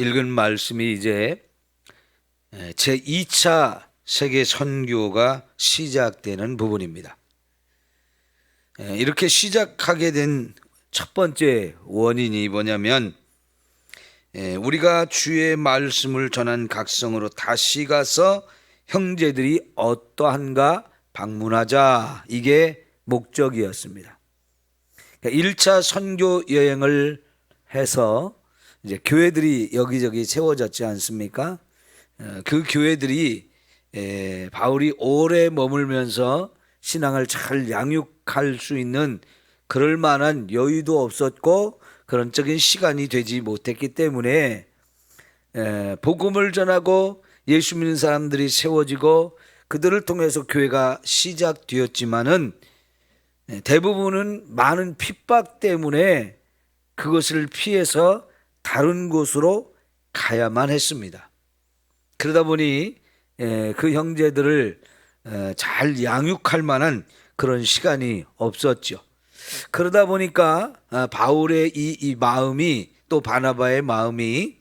읽은 말씀이 이제 제 2차 세계 선교가 시작되는 부분입니다. 이렇게 시작하게 된 첫 번째 원인이 뭐냐면 우리가 주의 말씀을 전한 각성으로 다시 가서 형제들이 어떠한가 방문하자 이게 목적이었습니다. 1차 그러니까 선교 여행을 해서 이제 교회들이 여기저기 세워졌지 않습니까? 어, 그 교회들이 바울이 오래 머물면서 신앙을 잘 양육할 수 있는 그럴 만한 여유도 없었고 그런 적인 시간이 되지 못했기 때문에 복음을 전하고 예수 믿는 사람들이 세워지고 그들을 통해서 교회가 시작되었지만은 대부분은 많은 핍박 때문에 그것을 피해서 다른 곳으로 가야만 했습니다. 그러다 보니 그 형제들을 잘 양육할 만한 그런 시간이 없었죠. 그러다 보니까 아, 바울의 이, 이 마음이 또 바나바의 마음이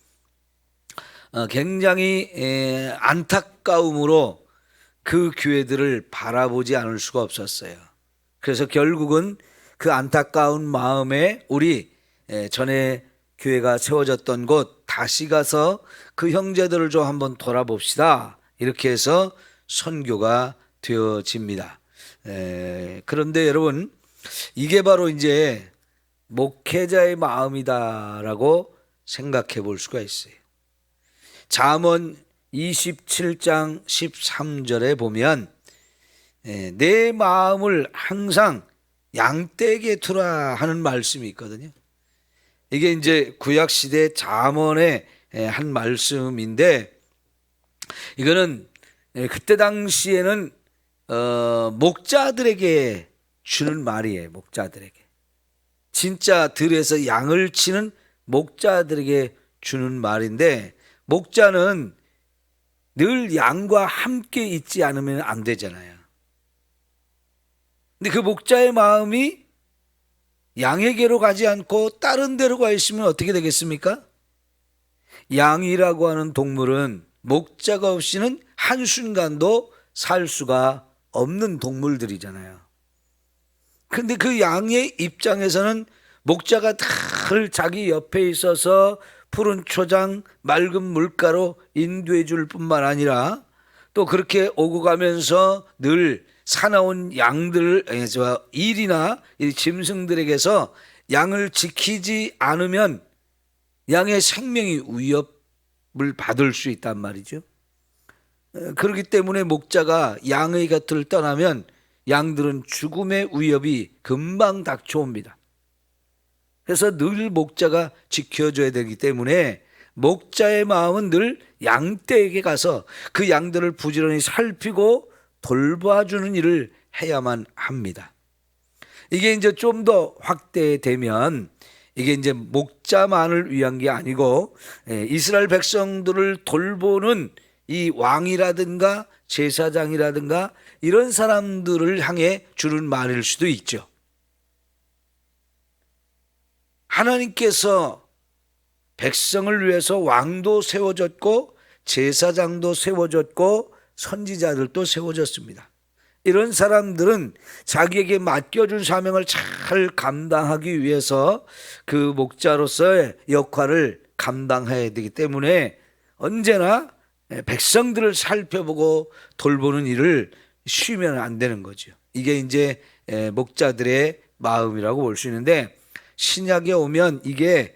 어, 굉장히 안타까움으로 그 교회들을 바라보지 않을 수가 없었어요. 그래서 결국은 그 안타까운 마음에 우리 전에 교회가 세워졌던 곳 다시 가서 그 형제들을 좀 한번 돌아봅시다. 이렇게 해서 선교가 되어집니다. 그런데 여러분 이게 바로 이제 목회자의 마음이다라고 생각해 볼 수가 있어요. 잠언 27장 13절에 보면 예, 내 마음을 항상 양떼에게 두라 하는 말씀이 있거든요. 이게 이제 구약 시대 잠언의 예, 한 말씀인데 이거는 예, 그때 당시에는 어, 목자들에게 주는 말이에요. 목자들에게. 진짜 들에서 양을 치는 목자들에게 주는 말인데 목자는 늘 양과 함께 있지 않으면 안 되잖아요. 근데 그 목자의 마음이 양에게로 가지 않고 다른 데로 가 있으면 어떻게 되겠습니까? 양이라고 하는 동물은 목자가 없이는 한순간도 살 수가 없는 동물들이잖아요. 근데 그 양의 입장에서는 목자가 늘 자기 옆에 있어서 푸른 초장, 맑은 물가로 인도해 줄 뿐만 아니라 또 그렇게 오고 가면서 늘 사나운 양들, 저 일이나 짐승들에게서 양을 지키지 않으면 양의 생명이 위협을 받을 수 있단 말이죠. 그렇기 때문에 목자가 양의 곁을 떠나면 양들은 죽음의 위협이 금방 닥쳐옵니다. 그래서 늘 목자가 지켜줘야 되기 때문에 목자의 마음은 늘 양떼에게 가서 그 양들을 부지런히 살피고 돌봐주는 일을 해야만 합니다. 이게 이제 좀 더 확대되면 이게 이제 목자만을 위한 게 아니고 예, 이스라엘 백성들을 돌보는 이 왕이라든가 제사장이라든가 이런 사람들을 향해 주는 말일 수도 있죠. 하나님께서 백성을 위해서 왕도 세워졌고 제사장도 세워졌고 선지자들도 세워졌습니다. 이런 사람들은 자기에게 맡겨준 사명을 잘 감당하기 위해서 그 목자로서의 역할을 감당해야 되기 때문에 언제나 백성들을 살펴보고 돌보는 일을 쉬면 안 되는 거죠. 이게 이제 목자들의 마음이라고 볼 수 있는데 신약에 오면 이게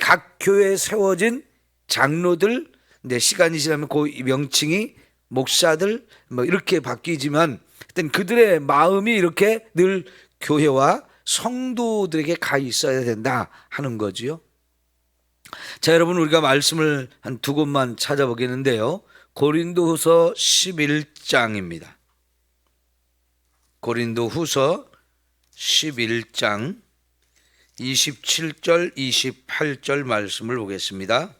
각 교회에 세워진 장로들 근데 시간이 지나면 그 명칭이 목사들 뭐 이렇게 바뀌지만 하여튼 그들의 마음이 이렇게 늘 교회와 성도들에게 가 있어야 된다 하는 거지요. 자, 여러분 우리가 말씀을 한 두 곳만 찾아보겠는데요. 고린도후서 11장입니다. 고린도 후서 11장 27절 28절 말씀을 보겠습니다.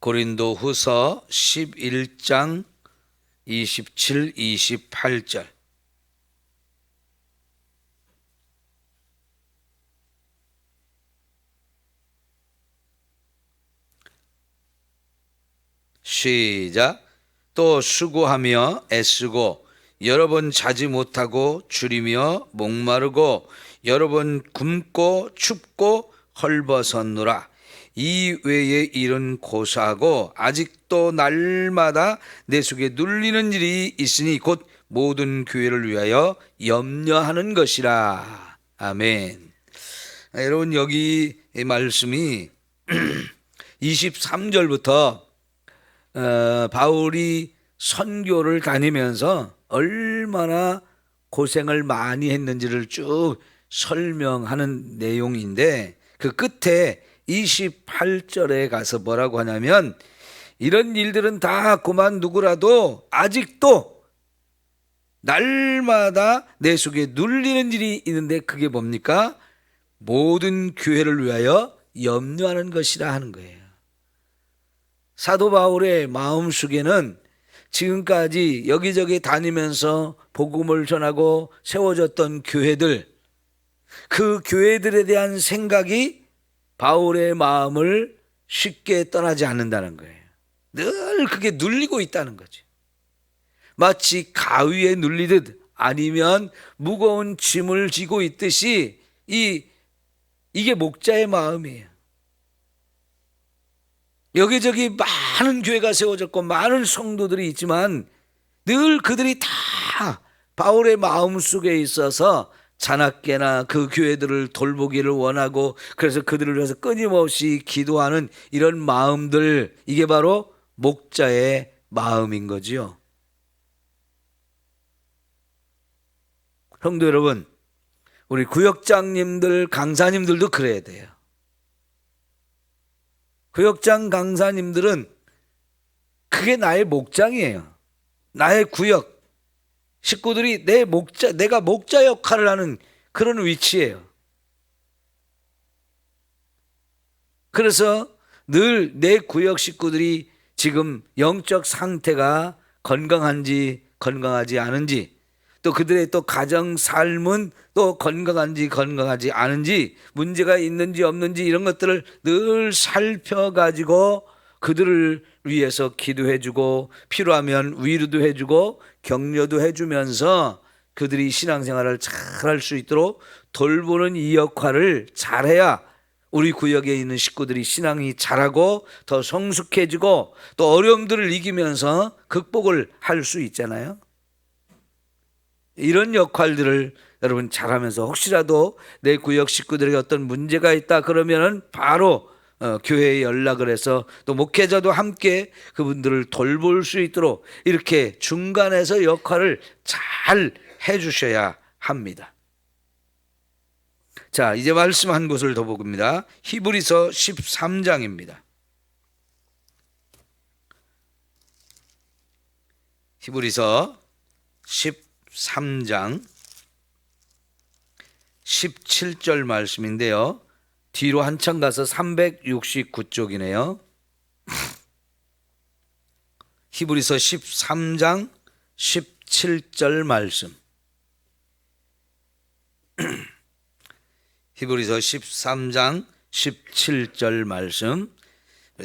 고린도 후서 11장 27, 28절. 시작. 또 수고하며 애쓰고 여러 번 자지 못하고 줄이며 목마르고 여러 번 굶고 춥고 헐벗었노라. 이 외에 일은 고사하고 아직도 날마다 내 속에 눌리는 일이 있으니 곧 모든 교회를 위하여 염려하는 것이라. 아멘. 아, 여러분 여기 이 말씀이 23절부터 어, 바울이 선교를 다니면서 얼마나 고생을 많이 했는지를 쭉 설명하는 내용인데 그 끝에 28절에 가서 뭐라고 하냐면 이런 일들은 다 그만두고라도 아직도 날마다 내 속에 눌리는 일이 있는데 그게 뭡니까? 모든 교회를 위하여 염려하는 것이라 하는 거예요. 사도 바울의 마음 속에는 지금까지 여기저기 다니면서 복음을 전하고 세워졌던 교회들, 그 교회들에 대한 생각이 바울의 마음을 쉽게 떠나지 않는다는 거예요. 늘 그게 눌리고 있다는 거죠. 마치 가위에 눌리듯 아니면 무거운 짐을 지고 있듯이 이 이게 목자의 마음이에요. 여기저기 많은 교회가 세워졌고 많은 성도들이 있지만 늘 그들이 다 바울의 마음 속에 있어서 자나깨나 그 교회들을 돌보기를 원하고 그래서 그들을 위해서 끊임없이 기도하는 이런 마음들 이게 바로 목자의 마음인 거지요. 성도 여러분, 우리 구역장님들, 강사님들도 그래야 돼요. 구역장 강사님들은 그게 나의 목장이에요. 나의 구역. 식구들이 내 목자, 내가 목자 역할을 하는 그런 위치예요. 그래서 늘 내 구역 식구들이 지금 영적 상태가 건강한지 건강하지 않은지 또 그들의 또 가정 삶은 또 건강한지 건강하지 않은지 문제가 있는지 없는지 이런 것들을 늘 살펴가지고 그들을 위해서 기도해주고 필요하면 위로도 해주고 격려도 해주면서 그들이 신앙생활을 잘 할 수 있도록 돌보는 이 역할을 잘해야 우리 구역에 있는 식구들이 신앙이 잘하고 더 성숙해지고 또 어려움들을 이기면서 극복을 할 수 있잖아요. 이런 역할들을 여러분 잘하면서 혹시라도 내 구역 식구들에게 어떤 문제가 있다 그러면은 바로 어, 교회에 연락을 해서 또 목회자도 함께 그분들을 돌볼 수 있도록 이렇게 중간에서 역할을 잘 해주셔야 합니다. 자, 이제 말씀 한 곳을 더 보입니다. 히브리서 13장입니다. 히브리서 13장 17절 말씀인데요. 뒤로 한참 가서 369쪽이네요. 히브리서 13장 17절 말씀. 히브리서 13장 17절 말씀.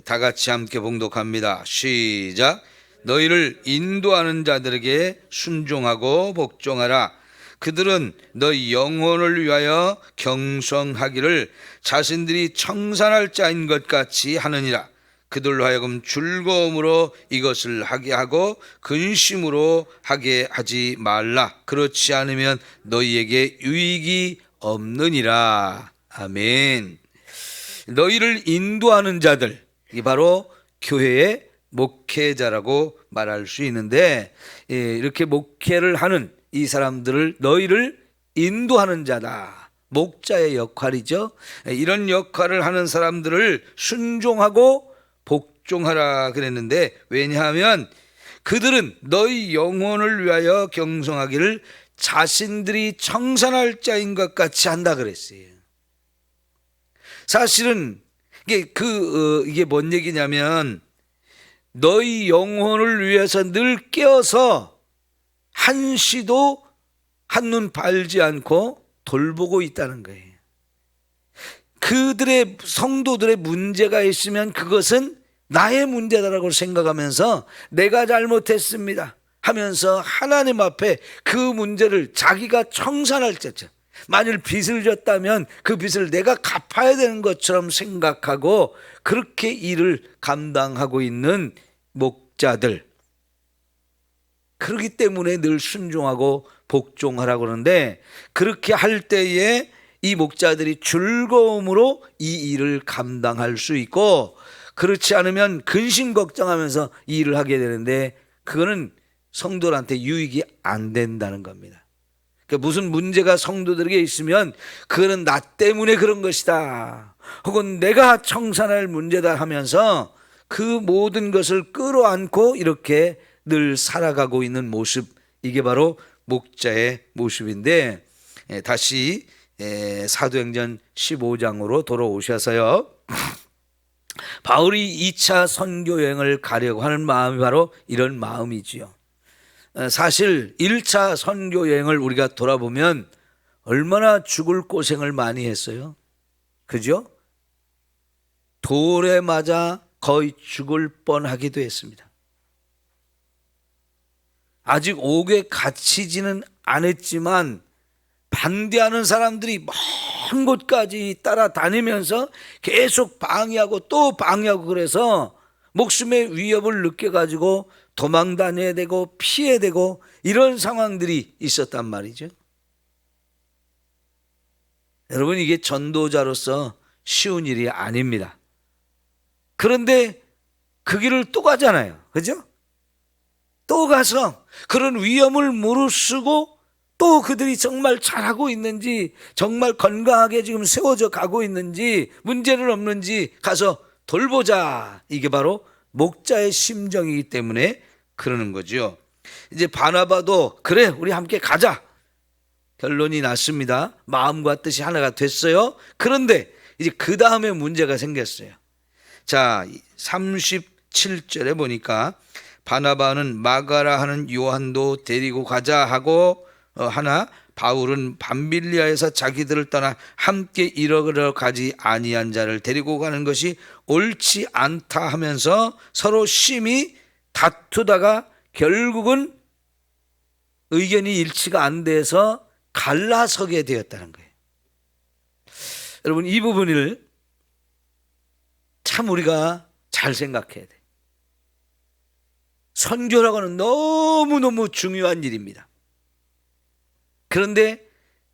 다 같이 함께 봉독합니다. 시작. 너희를 인도하는 자들에게 순종하고 복종하라. 그들은 너희 영혼을 위하여 경성하기를 자신들이 청산할 자인 것 같이 하느니라. 그들로 하여금 즐거움으로 이것을 하게 하고 근심으로 하게 하지 말라. 그렇지 않으면 너희에게 유익이 없느니라. 아멘. 너희를 인도하는 자들, 이 바로 교회의 목회자라고 말할 수 있는데 예, 이렇게 목회를 하는 이 사람들을 너희를 인도하는 자다. 목자의 역할이죠. 예, 이런 역할을 하는 사람들을 순종하고 복종하라 그랬는데 왜냐하면 그들은 너희 영혼을 위하여 경성하기를 자신들이 청산할 자인 것 같이 한다 그랬어요. 사실은 이게 그 어, 이게 뭔 얘기냐면 너희 영혼을 위해서 늘 깨어서 한시도 한눈 팔지 않고 돌보고 있다는 거예요. 그들의 성도들의 문제가 있으면 그것은 나의 문제다라고 생각하면서 내가 잘못했습니다 하면서 하나님 앞에 그 문제를 자기가 청산할 때죠. 만일 빚을 졌다면 그 빚을 내가 갚아야 되는 것처럼 생각하고 그렇게 일을 감당하고 있는 목자들. 그렇기 때문에 늘 순종하고 복종하라고 그러는데 그렇게 할 때에 이 목자들이 즐거움으로 이 일을 감당할 수 있고 그렇지 않으면 근심 걱정하면서 이 일을 하게 되는데 그거는 성도들한테 유익이 안 된다는 겁니다. 그러니까 무슨 문제가 성도들에게 있으면 그거는 나 때문에 그런 것이다. 혹은 내가 청산할 문제다 하면서 그 모든 것을 끌어안고 이렇게 늘 살아가고 있는 모습 이게 바로 목자의 모습인데 예, 다시 예, 사도행전 15장으로 돌아오셔서요. 바울이 2차 선교 여행을 가려고 하는 마음이 바로 이런 마음이지요. 어, 사실 1차 선교 여행을 우리가 돌아보면 얼마나 죽을 고생을 많이 했어요. 그죠? 돌에 맞아 거의 죽을 뻔하기도 했습니다. 아직 옥에 갇히지는 않았지만 반대하는 사람들이 먼 곳까지 따라다니면서 계속 방해하고 또 방해하고 그래서 목숨의 위협을 느껴가지고 도망 다녀야 되고 피해야 되고 이런 상황들이 있었단 말이죠. 여러분 이게 전도자로서 쉬운 일이 아닙니다. 그런데 그 길을 또 가잖아요. 그죠? 또 가서 그런 위험을 무릅쓰고 또 그들이 정말 잘하고 있는지 정말 건강하게 지금 세워져 가고 있는지 문제는 없는지 가서 돌보자. 이게 바로 목자의 심정이기 때문에 그러는 거죠. 이제 바나바도 그래 우리 함께 가자. 결론이 났습니다. 마음과 뜻이 하나가 됐어요. 그런데 이제 그 다음에 문제가 생겼어요. 자, 37절에 보니까 바나바는 마가라 하는 요한도 데리고 가자 하고 어, 하나 바울은 밤빌리아에서 자기들을 떠나 함께 이러러 가지 아니한 자를 데리고 가는 것이 옳지 않다 하면서 서로 심히 다투다가 결국은 의견이 일치가 안 돼서 갈라서게 되었다는 거예요. 여러분 이 부분을 참 우리가 잘 생각해야 돼. 선교라고는 너무너무 중요한 일입니다. 그런데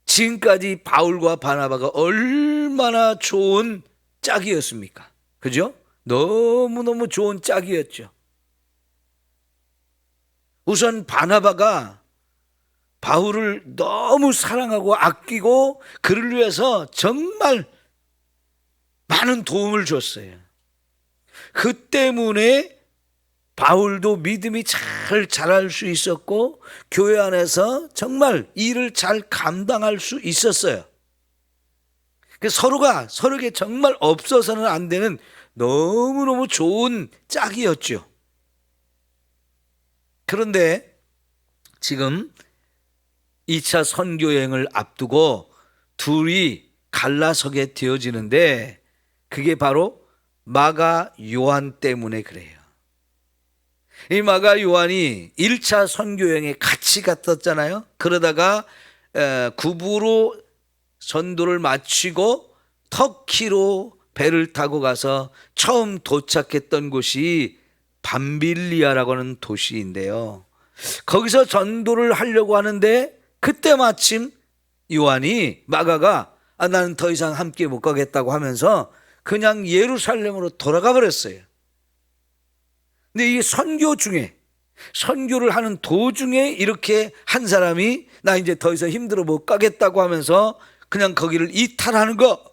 지금까지 바울과 바나바가 얼마나 좋은 짝이었습니까? 그죠? 너무너무 좋은 짝이었죠. 우선 바나바가 바울을 너무 사랑하고 아끼고 그를 위해서 정말 많은 도움을 줬어요. 그 때문에 바울도 믿음이 잘 자랄 수 있었고 교회 안에서 정말 일을 잘 감당할 수 있었어요. 그 서로가 서로에게 정말 없어서는 안 되는 너무너무 좋은 짝이었죠. 그런데 지금 2차 선교 여행을 앞두고 둘이 갈라서게 되어지는데 그게 바로 마가 요한 때문에 그래요. 이 마가 요한이 1차 선교 여행에 같이 갔었잖아요. 그러다가 구부로 전도를 마치고 터키로 배를 타고 가서 처음 도착했던 곳이 밤빌리아라고 하는 도시인데요. 거기서 전도를 하려고 하는데 그때 마침 요한이 마가가 아, 나는 더 이상 함께 못 가겠다고 하면서 그냥 예루살렘으로 돌아가 버렸어요. 근데 이 선교 중에 선교를 하는 도중에 이렇게 한 사람이 나 이제 더 이상 힘들어 못 가겠다고 하면서 그냥 거기를 이탈하는 거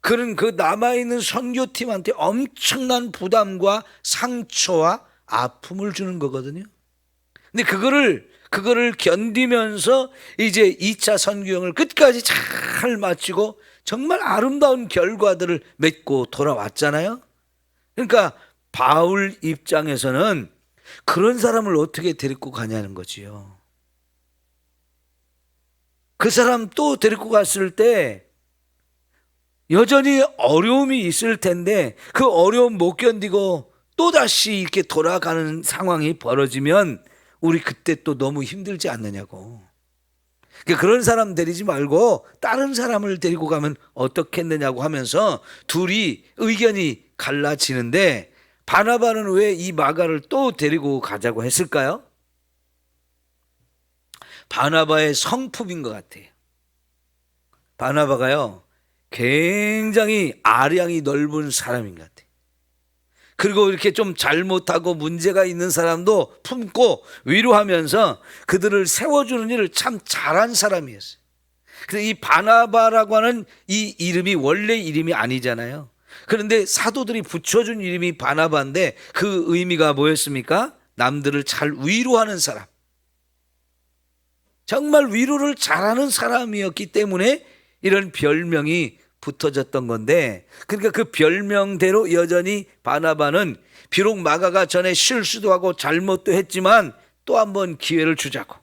그는 그 남아있는 선교팀한테 엄청난 부담과 상처와 아픔을 주는 거거든요. 근데 그거를 그거를 견디면서 이제 2차 선교행을 끝까지 잘 마치고 정말 아름다운 결과들을 맺고 돌아왔잖아요. 그러니까 바울 입장에서는 그런 사람을 어떻게 데리고 가냐는 거지요. 그 사람 또 데리고 갔을 때 여전히 어려움이 있을 텐데 그 어려움 못 견디고 또다시 이렇게 돌아가는 상황이 벌어지면 우리 그때 또 너무 힘들지 않느냐고. 그러니까 그런 사람 데리지 말고 다른 사람을 데리고 가면 어떻겠느냐고 하면서 둘이 의견이 갈라지는데 바나바는 왜 이 마가를 또 데리고 가자고 했을까요? 바나바의 성품인 것 같아요. 바나바가요, 굉장히 아량이 넓은 사람인 것 같아요. 그리고 이렇게 좀 잘못하고 문제가 있는 사람도 품고 위로하면서 그들을 세워주는 일을 참 잘한 사람이었어요. 그래서 이 바나바라고 하는 이 이름이 원래 이름이 아니잖아요. 그런데 사도들이 붙여준 이름이 바나바인데 그 의미가 뭐였습니까? 남들을 잘 위로하는 사람. 정말 위로를 잘하는 사람이었기 때문에 이런 별명이 붙어졌던 건데 그러니까 그 별명대로 여전히 바나바는 비록 마가가 전에 실수도 하고 잘못도 했지만 또 한 번 기회를 주자고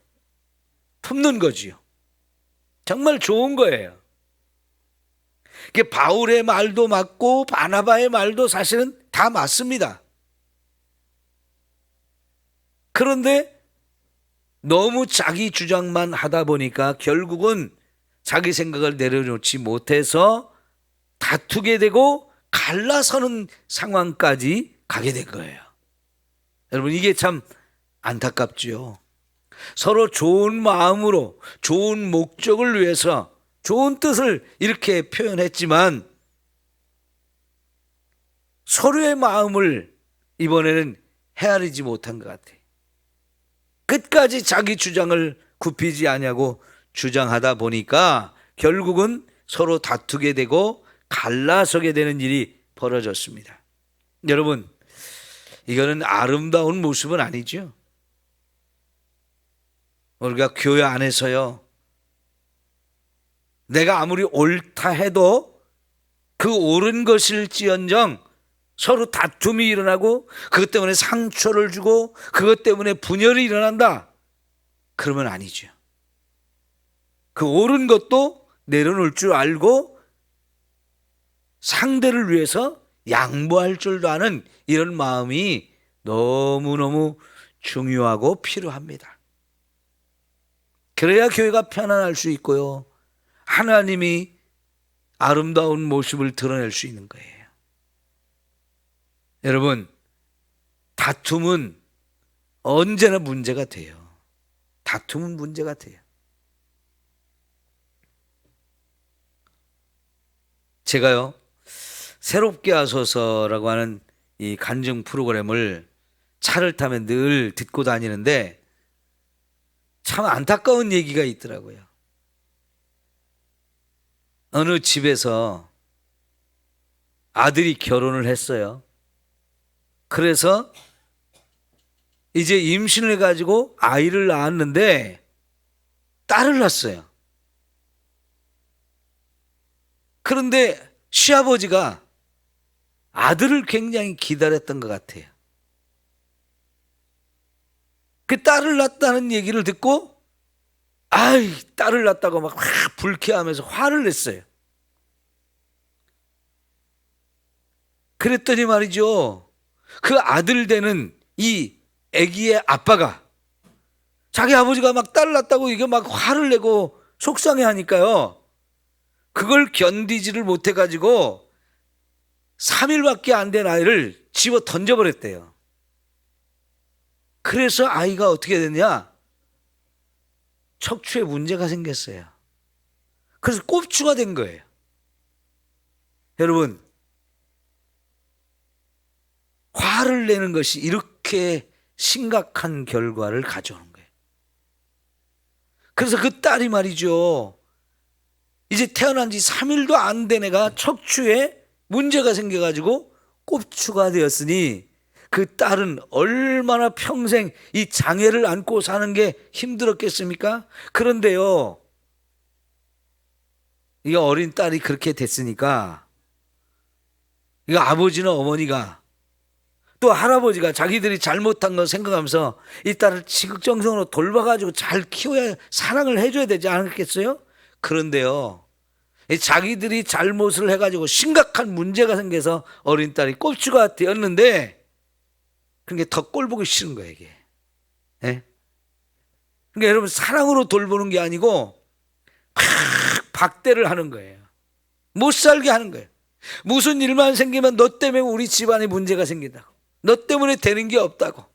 품는 거지요. 정말 좋은 거예요. 그 바울의 말도 맞고 바나바의 말도 사실은 다 맞습니다. 그런데 너무 자기 주장만 하다 보니까 결국은 자기 생각을 내려놓지 못해서 다투게 되고 갈라서는 상황까지 가게 된 거예요. 여러분 이게 참 안타깝지요. 서로 좋은 마음으로 좋은 목적을 위해서 좋은 뜻을 이렇게 표현했지만 서로의 마음을 이번에는 헤아리지 못한 것 같아요. 끝까지 자기 주장을 굽히지 아니하고 주장하다 보니까 결국은 서로 다투게 되고 갈라서게 되는 일이 벌어졌습니다. 여러분, 이거는 아름다운 모습은 아니죠. 우리가 교회 안에서요. 내가 아무리 옳다 해도 그 옳은 것일지언정 서로 다툼이 일어나고 그것 때문에 상처를 주고 그것 때문에 분열이 일어난다. 그러면 아니죠. 그 옳은 것도 내려놓을 줄 알고 상대를 위해서 양보할 줄도 아는 이런 마음이 너무너무 중요하고 필요합니다. 그래야 교회가 편안할 수 있고요. 하나님이 아름다운 모습을 드러낼 수 있는 거예요. 여러분, 다툼은 언제나 문제가 돼요. 다툼은 문제가 돼요. 제가요, 새롭게 하소서라고 하는 이 간증 프로그램을 차를 타면 늘 듣고 다니는데 참 안타까운 얘기가 있더라고요. 어느 집에서 아들이 결혼을 했어요. 그래서 이제 임신을 해가지고 아이를 낳았는데 딸을 낳았어요. 그런데 시아버지가 아들을 굉장히 기다렸던 것 같아요. 그 딸을 낳았다는 얘기를 듣고 아이 딸을 낳았다고 막 불쾌하면서 화를 냈어요. 그랬더니 말이죠. 그 아들 되는 이 아기의 아빠가 자기 아버지가 막 딸을 낳았다고 이게 막 화를 내고 속상해 하니까요. 그걸 견디지를 못해 가지고 3일밖에 안 된 아이를 집어 던져버렸대요. 그래서 아이가 어떻게 됐냐? 척추에 문제가 생겼어요. 그래서 꼽추가 된 거예요. 여러분, 화를 내는 것이 이렇게 심각한 결과를 가져오는 거예요. 그래서 그 딸이 말이죠. 이제 태어난 지 3일도 안 된 애가 척추에 문제가 생겨가지고 꼽추가 되었으니 그 딸은 얼마나 평생 이 장애를 안고 사는 게 힘들었겠습니까? 그런데요, 이 어린 딸이 그렇게 됐으니까, 이거 아버지는 어머니가 또 할아버지가 자기들이 잘못한 거 생각하면서 이 딸을 지극정성으로 돌봐가지고 잘 키워야 사랑을 해줘야 되지 않겠어요? 그런데요, 자기들이 잘못을 해가지고 심각한 문제가 생겨서 어린 딸이 꼽주가 되었는데 그게 더꼴 보기 싫은 거예요 이게. 예? 그러니까 여러분 사랑으로 돌보는 게 아니고 팍 박대를 하는 거예요. 못 살게 하는 거예요. 무슨 일만 생기면 너 때문에 우리 집안에 문제가 생긴다고. 너 때문에 되는 게 없다고.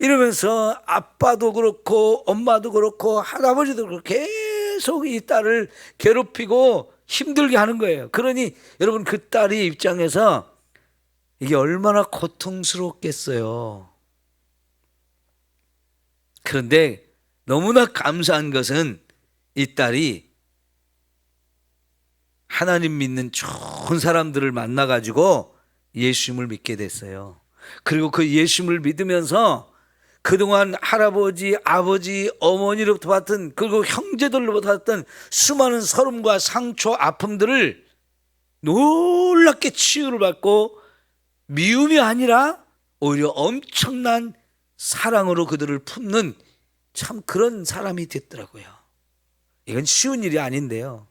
이러면서 아빠도 그렇고 엄마도 그렇고 할아버지도 그렇고 계속 이 딸을 괴롭히고 힘들게 하는 거예요. 그러니 여러분 그 딸이 입장에서 이게 얼마나 고통스럽겠어요. 그런데 너무나 감사한 것은 이 딸이 하나님 믿는 좋은 사람들을 만나가지고 예수님을 믿게 됐어요. 그리고 그 예수님을 믿으면서 그동안 할아버지, 아버지, 어머니로부터 받던 그리고 형제들로부터 받던 수많은 서름과 상처, 아픔들을 놀랍게 치유를 받고 미움이 아니라 오히려 엄청난 사랑으로 그들을 품는 참 그런 사람이 됐더라고요. 이건 쉬운 일이 아닌데요.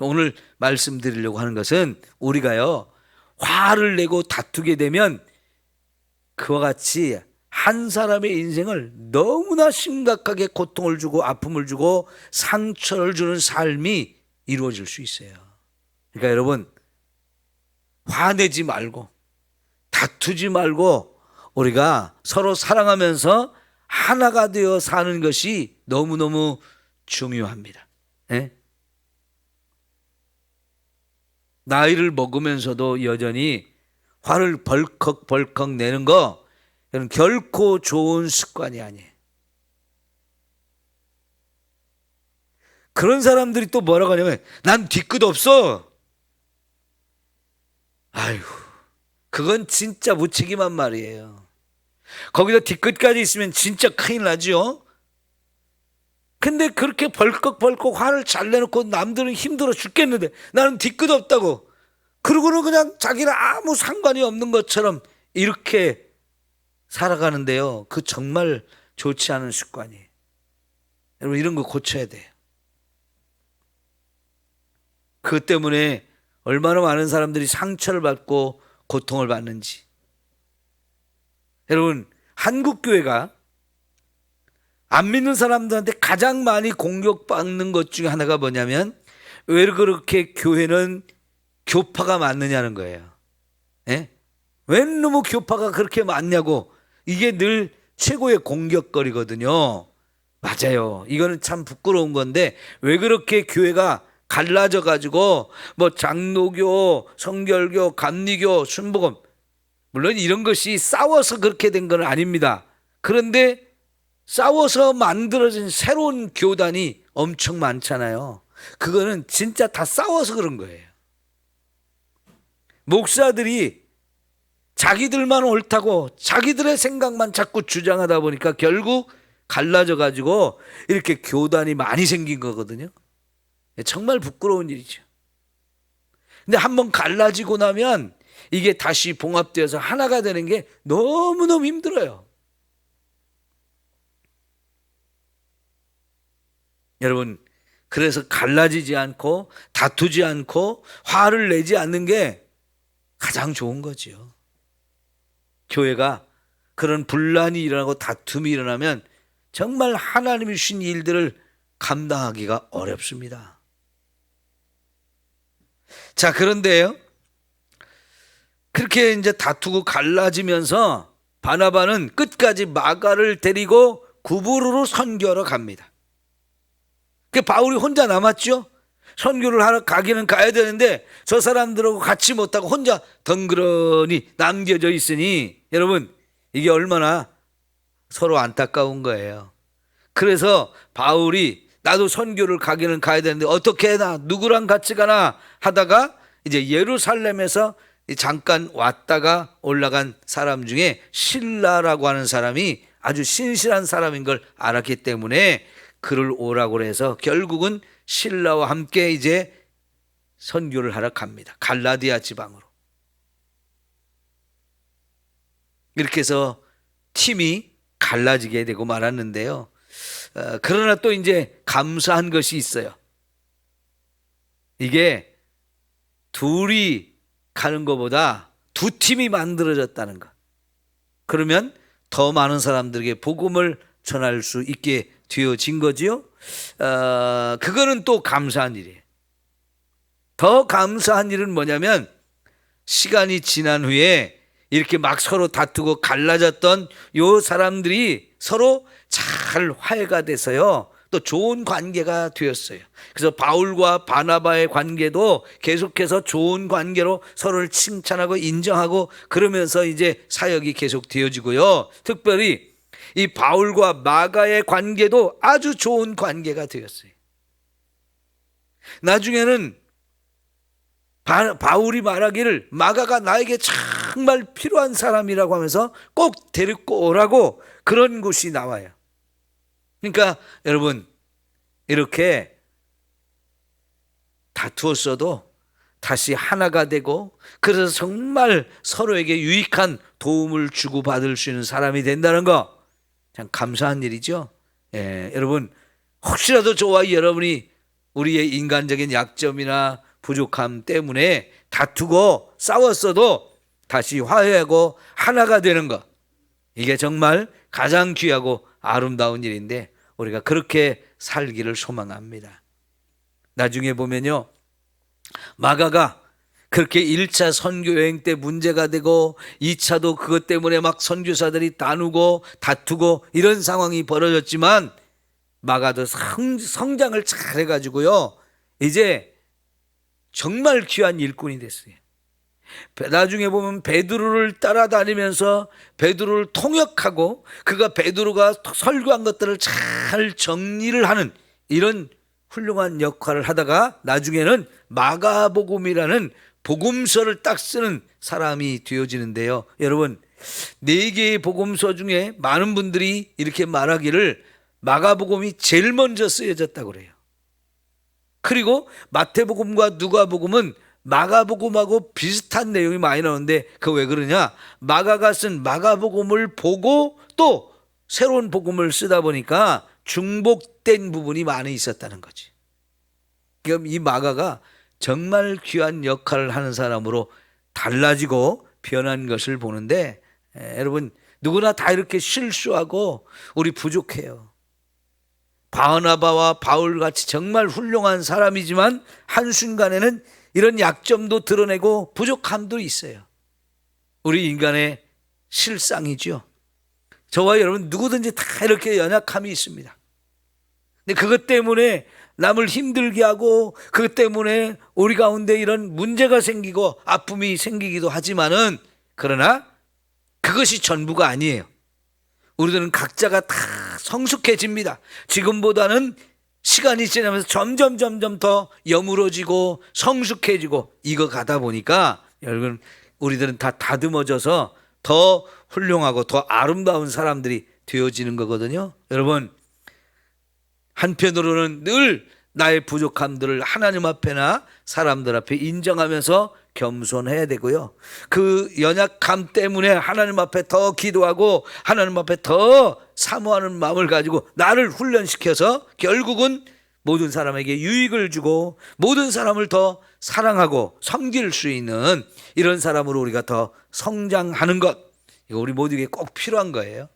오늘 말씀드리려고 하는 것은 우리가요, 화를 내고 다투게 되면 그와 같이 한 사람의 인생을 너무나 심각하게 고통을 주고 아픔을 주고 상처를 주는 삶이 이루어질 수 있어요. 그러니까 여러분, 화내지 말고, 다투지 말고, 우리가 서로 사랑하면서 하나가 되어 사는 것이 너무너무 중요합니다. 예? 나이를 먹으면서도 여전히 화를 벌컥벌컥 내는 거 이건 결코 좋은 습관이 아니에요. 그런 사람들이 또 뭐라고 하냐면 난 뒤끝 없어. 아이고 그건 진짜 무책임한 말이에요. 거기다 뒤끝까지 있으면 진짜 큰일 나죠. 근데 그렇게 벌컥벌컥 화를 잘 내놓고 남들은 힘들어 죽겠는데 나는 뒤끝 없다고. 그러고는 그냥 자기는 아무 상관이 없는 것처럼 이렇게 살아가는데요. 그 정말 좋지 않은 습관이에요. 여러분 이런 거 고쳐야 돼요. 그 때문에 얼마나 많은 사람들이 상처를 받고 고통을 받는지. 여러분 한국 교회가 안 믿는 사람들한테 가장 많이 공격받는 것 중에 하나가 뭐냐면 왜 그렇게 교회는 교파가 많느냐는 거예요. 예? 왜 너무 교파가 그렇게 많냐고 이게 늘 최고의 공격거리거든요. 맞아요. 이거는 참 부끄러운 건데 왜 그렇게 교회가 갈라져 가지고 뭐 장로교, 성결교, 감리교, 순복음 물론 이런 것이 싸워서 그렇게 된 건 아닙니다. 그런데 싸워서 만들어진 새로운 교단이 엄청 많잖아요. 그거는 진짜 다 싸워서 그런 거예요. 목사들이 자기들만 옳다고 자기들의 생각만 자꾸 주장하다 보니까 결국 갈라져 가지고 이렇게 교단이 많이 생긴 거거든요. 정말 부끄러운 일이죠. 근데 한번 갈라지고 나면 이게 다시 봉합되어서 하나가 되는 게 너무너무 힘들어요. 여러분, 그래서 갈라지지 않고 다투지 않고 화를 내지 않는 게 가장 좋은 거지요. 교회가 그런 분란이 일어나고 다툼이 일어나면 정말 하나님이 주신 일들을 감당하기가 어렵습니다. 자, 그런데요. 그렇게 이제 다투고 갈라지면서 바나바는 끝까지 마가를 데리고 구부르로 선교하러 갑니다. 그 바울이 혼자 남았죠. 선교를 하러 가기는 가야 되는데 저 사람들하고 같이 못하고 혼자 덩그러니 남겨져 있으니 여러분 이게 얼마나 서로 안타까운 거예요. 그래서 바울이 나도 선교를 가기는 가야 되는데 어떻게 해나 누구랑 같이 가나 하다가 이제 예루살렘에서 잠깐 왔다가 올라간 사람 중에 신라라고 하는 사람이 아주 신실한 사람인 걸 알았기 때문에 그를 오라고 해서 결국은 신라와 함께 이제 선교를 하러 갑니다. 갈라디아 지방으로. 이렇게 해서 팀이 갈라지게 되고 말았는데요. 어, 그러나 또 이제 감사한 것이 있어요. 이게 둘이 가는 것보다 두 팀이 만들어졌다는 것. 그러면 더 많은 사람들에게 복음을 전할 수 있게 되어진 거지요. 어, 그거는 또 감사한 일이에요. 더 감사한 일은 뭐냐면 시간이 지난 후에 이렇게 막 서로 다투고 갈라졌던 요 사람들이 서로 잘 화해가 돼서요. 또 좋은 관계가 되었어요. 그래서 바울과 바나바의 관계도 계속해서 좋은 관계로 서로를 칭찬하고 인정하고 그러면서 이제 사역이 계속 되어지고요. 특별히 이 바울과 마가의 관계도 아주 좋은 관계가 되었어요. 나중에는 바, 바울이 말하기를 마가가 나에게 정말 필요한 사람이라고 하면서 꼭 데리고 오라고 그런 곳이 나와요. 그러니까 여러분 이렇게 다투었어도 다시 하나가 되고 그래서 정말 서로에게 유익한 도움을 주고 받을 수 있는 사람이 된다는 거 참 감사한 일이죠. 예, 여러분 혹시라도 저와 여러분이 우리의 인간적인 약점이나 부족함 때문에 다투고 싸웠어도 다시 화해하고 하나가 되는 것 이게 정말 가장 귀하고 아름다운 일인데 우리가 그렇게 살기를 소망합니다. 나중에 보면요. 마가가 그렇게 1차 선교 여행 때 문제가 되고 2차도 그것 때문에 막 선교사들이 나누고 다투고 이런 상황이 벌어졌지만 마가도 성, 성장을 잘 해가지고요. 이제 정말 귀한 일꾼이 됐어요. 나중에 보면 베드로를 따라다니면서 베드로를 통역하고 그가 베드로가 설교한 것들을 잘 정리를 하는 이런 훌륭한 역할을 하다가 나중에는 마가복음이라는 복음서를 딱 쓰는 사람이 되어지는데요. 여러분, 네 개의 복음서 중에 많은 분들이 이렇게 말하기를 마가복음이 제일 먼저 쓰여졌다고 그래요. 그리고 마태복음과 누가복음은 마가복음하고 비슷한 내용이 많이 나오는데 그 왜 그러냐? 마가가 쓴 마가복음을 보고 또 새로운 복음을 쓰다 보니까 중복된 부분이 많이 있었다는 거지. 그럼 이 마가가 정말 귀한 역할을 하는 사람으로 달라지고 변한 것을 보는데 에, 여러분 누구나 다 이렇게 실수하고 우리 부족해요. 바나바와 바울 같이 정말 훌륭한 사람이지만 한순간에는 이런 약점도 드러내고 부족함도 있어요. 우리 인간의 실상이죠. 저와 여러분 누구든지 다 이렇게 연약함이 있습니다. 근데 그것 때문에 남을 힘들게 하고 그것 때문에 우리 가운데 이런 문제가 생기고 아픔이 생기기도 하지만은 그러나 그것이 전부가 아니에요. 우리들은 각자가 다 성숙해집니다. 지금보다는 시간이 지나면서 점점 점점 더 여물어지고 성숙해지고 이거 가다 보니까 여러분 우리들은 다 다듬어져서 더 훌륭하고 더 아름다운 사람들이 되어지는 거거든요. 여러분 한편으로는 늘 나의 부족함들을 하나님 앞에나 사람들 앞에 인정하면서 겸손해야 되고요. 그 연약함 때문에 하나님 앞에 더 기도하고 하나님 앞에 더 사모하는 마음을 가지고 나를 훈련시켜서 결국은 모든 사람에게 유익을 주고 모든 사람을 더 사랑하고 섬길 수 있는 이런 사람으로 우리가 더 성장하는 것. 이거 우리 모두에게 꼭 필요한 거예요.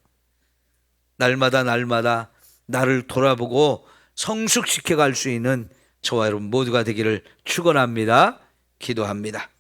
날마다 날마다 나를 돌아보고 성숙시켜 갈 수 있는 저와 여러분 모두가 되기를 축원합니다. 기도합니다.